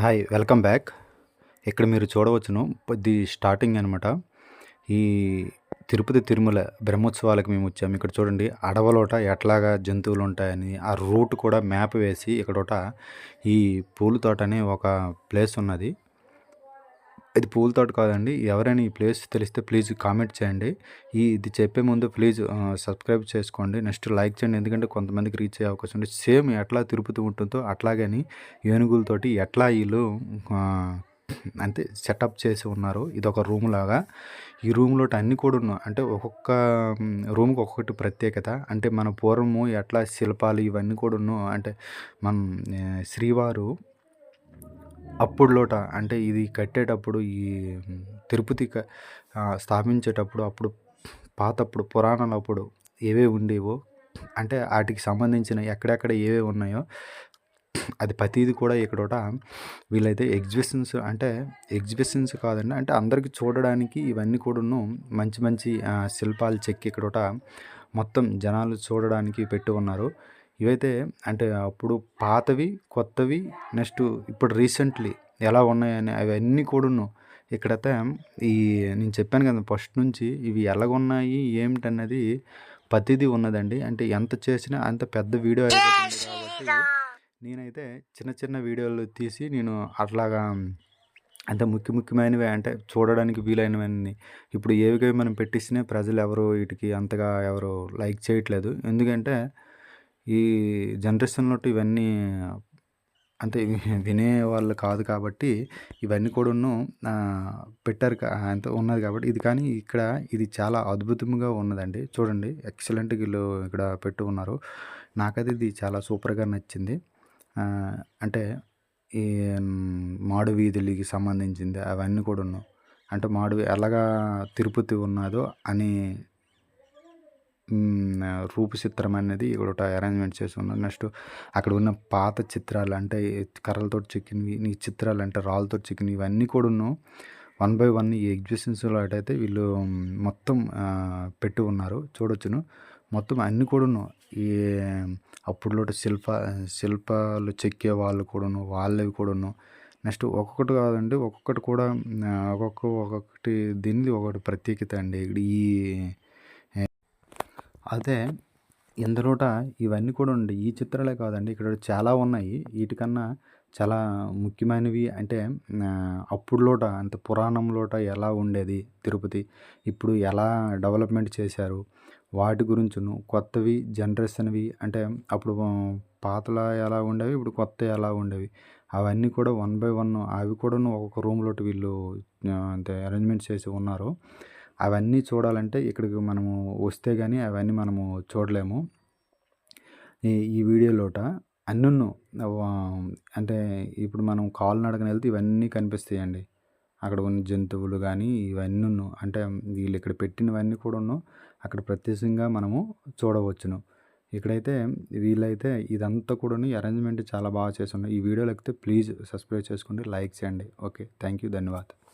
Hi welcome back. ఇక్కడ మీరు చూడవచ్చును ఇది స్టార్టింగ్ అనమాట ఈ తిరుపతి తిరుమల బ్రహ్మోత్సవాలకు మేము వచ్చాము. ఇక్కడ చూడండి అడవలోట ఎట్లాగా జంతువులు ఉంటాయని ఆ రూట్ కూడా మ్యాప్ వేసి ఇక్కడోట ఈ పూల తోట అనే ఒక ప్లేస్ ఉన్నది. ఇది పూల తోట కాదండి. ఎవరైనా ఈ ప్లేస్ తెలిస్తే ప్లీజ్ కామెంట్ చేయండి. ఈ ఇది చెప్పే ముందు ప్లీజ్ సబ్స్క్రైబ్ చేసుకోండి. నెక్స్ట్ లైక్ చేయండి. ఎందుకంటే కొంతమందికి రీచ్ అయ్యే అవకాశం ఉంది. సేమ్ ఎట్లా తిరుపతి ఉంటుందో అట్లాగని ఏనుగులతోటి ఎట్లా వీళ్ళు అంటే సెటప్ చేసి ఉన్నారు ఇది ఒక రూమ్ లాగా. ఈ రూమ్లో అన్నీ కూడా ఉన్నాయి అంటే ఒక్కొక్క రూమ్కి ఒక్కొక్కటి ప్రత్యేకత. అంటే మన పూర్వము ఎట్లా శిల్పాలు ఇవన్నీ కూడా ఉన్నావు అంటే మనం శ్రీవారు అప్పుడులోట అంటే ఇది కట్టేటప్పుడు ఈ తిరుపతి స్థాపించేటప్పుడు అప్పుడు పాతప్పుడు పురాణాలప్పుడు ఏవేవి ఉండేవో అంటే వాటికి సంబంధించిన ఎక్కడెక్కడ ఏవేవి ఉన్నాయో అది ప్రతిది కూడా ఇక్కడోట వీళ్ళైతే ఎగ్జిబిషన్స్ అంటే ఎగ్జిబిషన్స్ కాదండి అంటే అందరికీ చూడడానికి ఇవన్నీ కూడాను మంచి మంచి శిల్పాలు చెక్కి ఇక్కడోట మొత్తం జనాలు చూడడానికి పెట్టి ఉన్నారు ఇవైతే అంటే అప్పుడు పాతవి కొత్తవి నెక్స్ట్ ఇప్పుడు రీసెంట్లీ ఎలా ఉన్నాయని అవన్నీ కూడాను ఇక్కడైతే ఈ నేను చెప్పాను కదా ఫస్ట్ నుంచి ఇవి ఎలాగున్నాయి ఏమిటన్నది ప్రతిదీ ఉన్నదండి. అంటే ఎంత చేసినా అంత పెద్ద వీడియో అయిపోతుంది కాబట్టి నేనైతే చిన్న చిన్న వీడియోలు తీసి నేను అట్లాగా అంటే ముఖ్య ముఖ్యమైనవి అంటే చూడడానికి వీలైనవన్నీ ఇప్పుడు ఏవిగా మనం పెట్టిస్తేనే ప్రజలు ఎవరు వీటికి అంతగా ఎవరు లైక్ చేయట్లేదు. ఎందుకంటే ఈ జనరేషన్లో ఇవన్నీ అంటే వినే వాళ్ళు కాదు కాబట్టి ఇవన్నీ కూడాను పెట్టారు అంత ఉన్నది కాబట్టి ఇది కానీ ఇక్కడ ఇది చాలా అద్భుతంగా ఉన్నదండి. చూడండి ఎక్సలెంట్ వీళ్ళు ఇక్కడ పెట్టు ఉన్నారు. నాకైతే ఇది చాలా సూపర్గా నచ్చింది. అంటే ఈ మాడు వీధులకి సంబంధించింది అవన్నీ కూడా అంటే మాడు ఎలాగా తిరుపతి ఉన్నదో అని రూపచిత్రం అనేది ఇక్కడ అరేంజ్మెంట్ చేసి ఉన్నారు. నెక్స్ట్ అక్కడ ఉన్న పాత చిత్రాలు అంటే కర్రలతో చెక్కినవి నీ చిత్రాలు అంటే రాళ్ళతో చెక్కినవి ఇవన్నీ కూడా వన్ బై వన్ ఈ ఎగ్జిబిషన్స్లో అయితే వీళ్ళు మొత్తం పెట్టి ఉన్నారు. చూడొచ్చును. మొత్తం అన్నీ కూడాను ఈ అప్పుడులో శిల్ప శిల్పాలు చెక్కే వాళ్ళు కూడాను వాళ్ళవి కూడాను నెక్స్ట్ ఒక్కొక్కటి కాదండి ఒక్కొక్కటి కూడా ఒక్కొక్క ఒక్కొక్కటి దీనిది ఒకటి ప్రత్యేకత అండి. ఈ అదే ఇందులోట ఇవన్నీ కూడా ఉండి ఈ చిత్రాలే కాదండి ఇక్కడ చాలా ఉన్నాయి. వీటికన్నా చాలా ముఖ్యమైనవి అంటే అప్పుడులోట అంత పురాణంలోట ఎలా ఉండేది తిరుపతి ఇప్పుడు ఎలా డెవలప్మెంట్ చేశారు వాటి గురించును కొత్తవి జనరేషన్వి అంటే అప్పుడు పాతలా ఎలా ఉండేవి ఇప్పుడు కొత్త ఎలా ఉండేవి అవన్నీ కూడా వన్ బై వన్ అవి కూడాను ఒక్కొక్క రూమ్లోటి వీళ్ళు అంటే అరేంజ్మెంట్ చేసి ఉన్నారు. అవన్నీ చూడాలంటే ఇక్కడికి మనము వస్తే కానీ అవన్నీ మనము చూడలేము. ఈ ఈ వీడియోలోట అన్నున్ను అంటే ఇప్పుడు మనం కాలినడకన వెళ్తే ఇవన్నీ కనిపిస్తాయండి. అక్కడ ఉన్న జంతువులు కానీ ఇవన్నీ అంటే వీళ్ళు ఇక్కడ పెట్టినవన్నీ కూడా అక్కడ ప్రత్యక్షంగా మనము చూడవచ్చును. ఇక్కడైతే వీళ్ళైతే ఇదంతా కూడా అరేంజ్మెంట్ చాలా బాగా చేస్తున్నాయి ఈ వీడియోలో ఎక్కితే ప్లీజ్ సబ్స్క్రైబ్ చేసుకోండి లైక్ చేయండి. ఓకే థ్యాంక్ యూ ధన్యవాదాలు.